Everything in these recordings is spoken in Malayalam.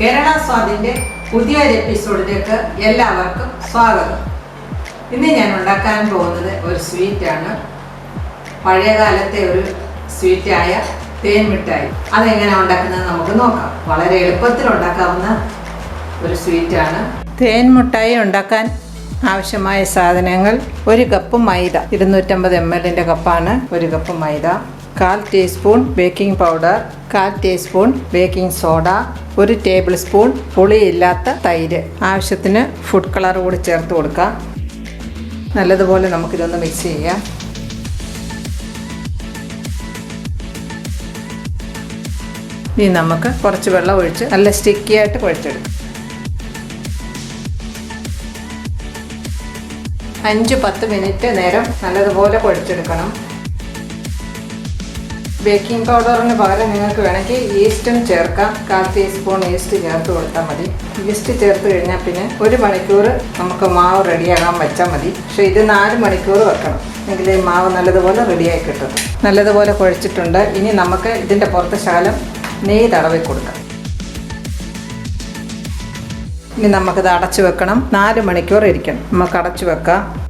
കേരള സ്വാദിന്റെ പുതിയൊരു എപ്പിസോഡിലേക്ക് എല്ലാവർക്കും സ്വാഗതം. ഇന്ന് ഞാൻ ഉണ്ടാക്കാൻ പോകുന്നത് ഒരു സ്വീറ്റാണ് പഴയകാലത്തെ ഒരു സ്വീറ്റായ തേൻ മിഠായി അതെങ്ങനെ ഉണ്ടാക്കുന്നത് നമുക്ക് നോക്കാം. വളരെ എളുപ്പത്തിൽ ഉണ്ടാക്കാവുന്ന ഒരു സ്വീറ്റാണ് തേൻ മിഠായി ഉണ്ടാക്കാൻ ആവശ്യമായ സാധനങ്ങൾ ഒരു കപ്പ് മൈദ. ഇരുന്നൂറ്റമ്പത് എം എല്ലിന്റെ കപ്പാണ് ഒരു കപ്പ് മൈദ. കാൽ ടീസ്പൂൺ ബേക്കിംഗ് പൗഡർ കാൽ ടീസ്പൂൺ ബേക്കിംഗ് സോഡ ഒരു ടേബിൾ സ്പൂൺ പുളിയില്ലാത്ത തൈര്. ആവശ്യത്തിന് ഫുഡ് കളർ കൂടി ചേർത്ത് കൊടുക്കാം. നല്ലതുപോലെ നമുക്കിതൊന്ന് മിക്സ് ചെയ്യാം. ഇനി നമുക്ക് കുറച്ച് വെള്ളം ഒഴിച്ച് നല്ല സ്റ്റിക്കി ആയിട്ട് കുഴച്ചെടുക്കാം. അഞ്ച് പത്ത് മിനിറ്റ് നേരം നല്ലതുപോലെ കുഴച്ചെടുക്കണം. ബേക്കിംഗ് പൗഡറിന് പകരം നിങ്ങൾക്ക് വേണമെങ്കിൽ ഈസ്റ്റും ചേർക്കാം. കാൽ ടീസ്പൂൺ ഈസ്റ്റ് ചേർത്ത് കൊടുത്താൽ മതി. ഈസ്റ്റ് ചേർത്ത് കഴിഞ്ഞാൽ പിന്നെ ഒരു മണിക്കൂർ നമുക്ക് മാവ് റെഡിയാകാൻ വെച്ചാൽ മതി. പക്ഷേ ഇത് നാല് മണിക്കൂർ വെക്കണം. എങ്കിൽ ഈ മാവ് നല്ലതുപോലെ റെഡിയായി കിട്ടും. നല്ലതുപോലെ കുഴച്ചിട്ടുണ്ട്. ഇനി നമുക്ക് ഇതിന്റെ പുറത്ത് ശാലം നെയ്യ് തടവി കൊടുക്കാം. ഇനി നമുക്കിത് അടച്ചു വെക്കണം. നാല് മണിക്കൂർ ഇരിക്കണം. നമുക്ക് അടച്ചു വെക്കാം.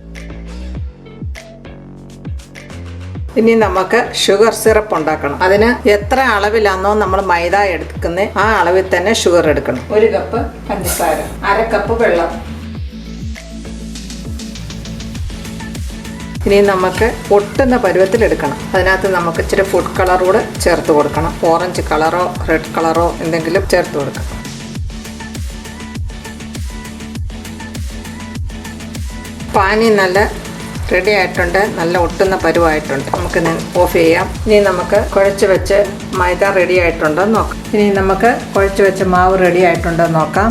ഇനി നമുക്ക് ഷുഗർ സിറപ്പ് ഉണ്ടാക്കണം. അതിന് എത്ര അളവിലാണോ നമ്മൾ മൈദ എടുക്കുന്നത് ആ അളവിൽ തന്നെ ഷുഗർ എടുക്കണം. ഒരു കപ്പ് പഞ്ചസാര അര കപ്പ് വെള്ളം. ഇനി നമുക്ക് പൊട്ടുന്ന പരുവത്തിൽ എടുക്കണം. അതിനകത്ത് നമുക്ക് ഇച്ചിരി ഫുഡ് കളർ കൂടെ ചേർത്ത് കൊടുക്കണം. ഓറഞ്ച് കളറോ റെഡ് കളറോ എന്തെങ്കിലും ചേർത്ത് കൊടുക്കണം. പാനി നല്ല റെഡി ആയിട്ടുണ്ട്. നല്ല ഒട്ടുന്ന പരുവായിട്ടുണ്ട്. നമുക്ക് ഓഫ് ചെയ്യാം. ഇനി നമുക്ക് കുഴച്ച് വെച്ച് മൈദ റെഡി ആയിട്ടുണ്ടോ. നോക്കാം. ഇനി നമുക്ക് കുഴച്ച് വെച്ച് മാവ് റെഡി ആയിട്ടുണ്ടോ. നോക്കാം.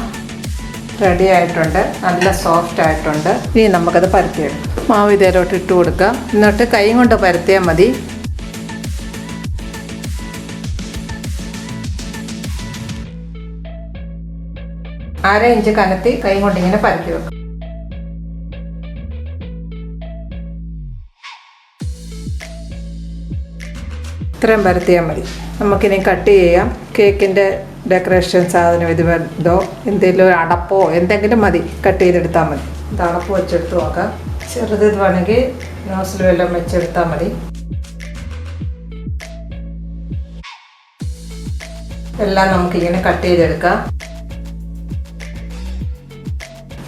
റെഡി ആയിട്ടുണ്ട്. നല്ല സോഫ്റ്റ് ആയിട്ടുണ്ട്. ഇനി നമുക്കത് പരത്തിയെടുക്കാം. മാവ് ഇതേലോട്ട് ഇട്ട് കൊടുക്കാം. എന്നിട്ട് കൈ കൊണ്ട് പരത്തിയാൽ മതി. അര ഇഞ്ച് കനത്തി കൈ കൊണ്ട് ഇങ്ങനെ പരത്തി വെക്കാം. ഇത്രയും പരത്തിയാൽ മതി. നമുക്കിനി കട്ട് ചെയ്യാം. കേക്കിന്റെ ഡെക്കറേഷൻ സാധനം ഇത് വേണ്ടോ എന്തെങ്കിലും അടപ്പോ എന്തെങ്കിലും മതി. കട്ട് ചെയ്തെടുത്താൽ മതി. ഇത് അടപ്പ് വെച്ചെടുത്ത് നോക്കാം. ചെറുത് വേണമെങ്കിൽ നോസിലും എല്ലാം വെച്ചെടുത്താൽ മതി. എല്ലാം നമുക്കിങ്ങനെ കട്ട് ചെയ്തെടുക്കാം.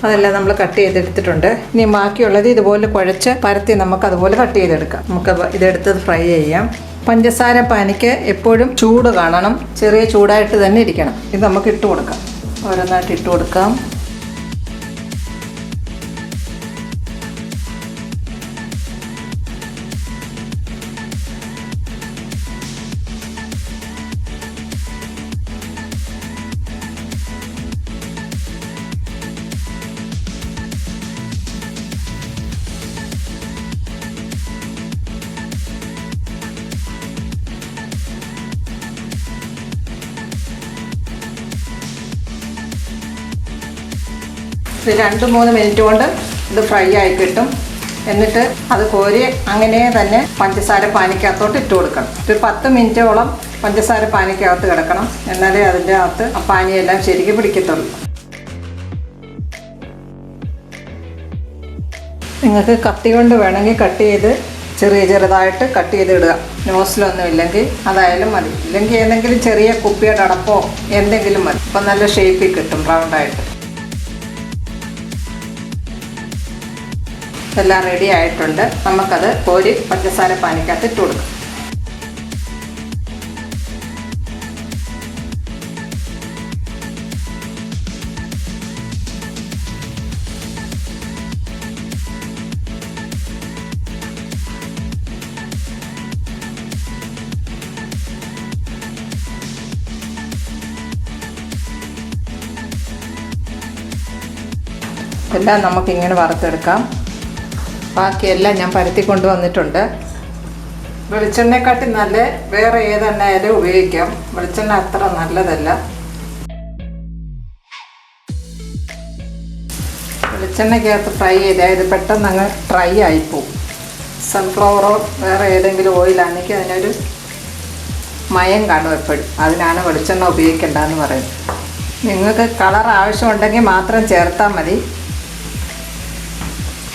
അതെല്ലാം നമ്മൾ കട്ട് ചെയ്തെടുത്തിട്ടുണ്ട്. ഇനി ബാക്കിയുള്ളത് ഇതുപോലെ കുഴച്ച് പരത്തി നമുക്ക് അതുപോലെ കട്ട് ചെയ്തെടുക്കാം. നമുക്ക് ഇതെടുത്ത് ഫ്രൈ ചെയ്യാം. പഞ്ചസാര പാനിക്ക് എപ്പോഴും ചൂട് കാണണം. ചെറിയ ചൂടായിട്ട് തന്നെ ഇരിക്കണം. ഇത് നമുക്ക് ഇട്ട് കൊടുക്കാം. ഓരോന്നായിട്ട് ഇട്ട് കൊടുക്കാം. രണ്ട് മൂന്ന് മിനിറ്റ് കൊണ്ട് ഇത് ഫ്രൈ ആയി കിട്ടും. എന്നിട്ട് അത് കോരി അങ്ങനെ തന്നെ പഞ്ചസാര പാനിക്കകത്തോട്ട് ഇട്ട് കൊടുക്കണം. ഒരു പത്ത് മിനിറ്റോളം പഞ്ചസാര പാനിക്കകത്ത് കിടക്കണം. എന്നാലേ അതിന്റെ അകത്ത് ആ പാനിയെല്ലാം ശരിക്കും പിടിക്കത്തുള്ളൂ. നിങ്ങൾക്ക് കത്തി കൊണ്ട് വേണമെങ്കിൽ കട്ട് ചെയ്ത് ചെറിയ ചെറുതായിട്ട് കട്ട് ചെയ്ത് ഇടുക നോസിലൊന്നും ഇല്ലെങ്കിൽ അതായാലും മതി. ഇല്ലെങ്കിൽ ഏതെങ്കിലും ചെറിയ കുപ്പിയുടെ അടപ്പോ എന്തെങ്കിലും മതി. അപ്പം നല്ല ഷേപ്പിൽ കിട്ടും റൗണ്ടായിട്ട് എല്ലാം റെഡി ആയിട്ടുണ്ട്. നമുക്കത് കോരി പഞ്ചസാര പാനിക്കകത്ത് ഇട്ട് കൊടുക്കാം. എല്ലാം നമുക്കിങ്ങനെ വറുത്തെടുക്കാം. ബാക്കിയെല്ലാം ഞാൻ പരത്തി കൊണ്ടുവന്നിട്ടുണ്ട്. വെളിച്ചെണ്ണയെക്കാട്ടി നല്ല വേറെ ഏതെണ്ണ ആയാലും ഉപയോഗിക്കാം. വെളിച്ചെണ്ണ അത്ര നല്ലതല്ല. വെളിച്ചെണ്ണയ്ക്കകത്ത് ഫ്രൈ ചെയ്താൽ ഇത് പെട്ടെന്ന് അങ്ങ് ഡ്രൈ ആയിപ്പോവും. സൺഫ്ലവറോ വേറെ ഏതെങ്കിലും ഓയിലാണെങ്കിൽ അതിനൊരു മയം കാണും എപ്പോഴും. അതിനാണ് വെളിച്ചെണ്ണ ഉപയോഗിക്കേണ്ടതെന്ന് പറയുന്നത്. നിങ്ങൾക്ക് കളർ ആവശ്യമുണ്ടെങ്കിൽ മാത്രം ചേർത്താൽ മതി.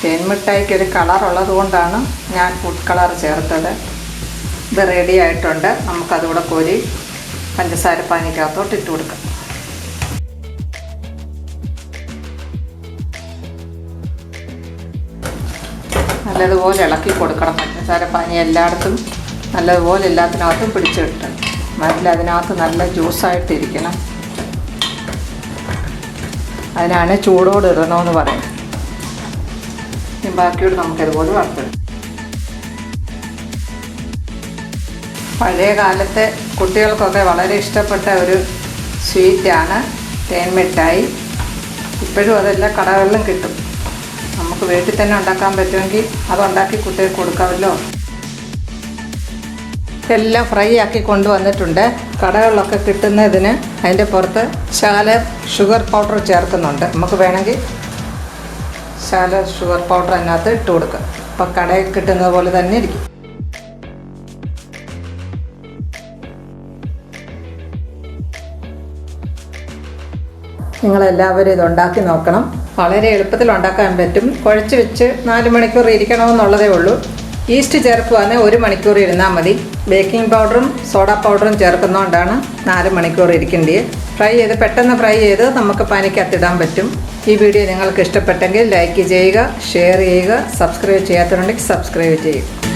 തേൻമിഠായിക്ക് ഒരു കളർ ഉള്ളത് കൊണ്ടാണ് ഞാൻ ഫുഡ് കളർ ചേർത്തത്. ഇത് റെഡി ആയിട്ടുണ്ട്. നമുക്കതുകൂടെ കോരി പഞ്ചസാര പാനിക്കകത്തോട്ട് ഇട്ട് കൊടുക്കാം. നല്ലതുപോലെ ഇളക്കി കൊടുക്കണം. പഞ്ചസാര പാനി എല്ലായിടത്തും നല്ലതുപോലെ എല്ലാത്തിനകത്തും പിടിച്ചു കിട്ടണം. നല്ല അതിനകത്ത് നല്ല ജ്യൂസായിട്ടിരിക്കണം അതിനാണ് ചൂടോട് ഇടണമെന്ന് പറയുന്നത്. ബാക്കിയോട് നമുക്കിതുപോലെ വറുത്തെടുക്കാം പഴയ കാലത്തെ കുട്ടികൾക്കൊക്കെ വളരെ ഇഷ്ടപ്പെട്ട ഒരു സ്വീറ്റാണ് തേൻമിഠായി ഇപ്പോഴും അതെല്ലാം കടകളിലും കിട്ടും. നമുക്ക് വീട്ടിൽ തന്നെ ഉണ്ടാക്കാൻ പറ്റുമെങ്കിൽ അതുണ്ടാക്കി കുട്ടികൾക്ക് കൊടുക്കാമല്ലോ. എല്ലാം ഫ്രൈ ആക്കി കൊണ്ടുവന്നിട്ടുണ്ട്. കടകളിലൊക്കെ കിട്ടുന്നതിന് അതിന്റെ പുറത്ത് ശകലം ഷുഗർ പൗഡർ ചേർക്കുന്നുണ്ട്. നമുക്ക് വേണമെങ്കിൽ ശാല ഷുഗർ പൗഡർ അതിനകത്ത് ഇട്ട് കൊടുക്കുക. അപ്പോൾ കടയിൽ കിട്ടുന്നത് പോലെ തന്നെ ഇരിക്കും. നിങ്ങളെല്ലാവരും ഇത് ഉണ്ടാക്കി നോക്കണം. വളരെ എളുപ്പത്തിൽ ഉണ്ടാക്കാൻ പറ്റും. കുഴച്ച് വെച്ച് നാല് മണിക്കൂർ ഇരിക്കണമെന്നുള്ളതേ ഉള്ളൂ. ഈസ്റ്റ് ചേർക്കുവാണെങ്കിൽ ഒരു മണിക്കൂർ ഇരുന്നാൽ മതി. ബേക്കിംഗ് പൗഡറും സോഡ പൗഡറും ചേർക്കുന്നതുകൊണ്ടാണ് നാല് മണിക്കൂർ ഇരിക്കേണ്ടത് ഫ്രൈ ചെയ്ത് പെട്ടെന്ന് ഫ്രൈ ചെയ്ത് നമുക്ക് പാനിക്കത്തിടാൻ പറ്റും. ഈ വീഡിയോ നിങ്ങൾക്ക് ഇഷ്ടപ്പെട്ടെങ്കിൽ ലൈക്ക് ചെയ്യുക ഷെയർ ചെയ്യുക സബ്സ്ക്രൈബ് ചെയ്യാത്തവരുണ്ടെങ്കിൽ സബ്സ്ക്രൈബ് ചെയ്യുക.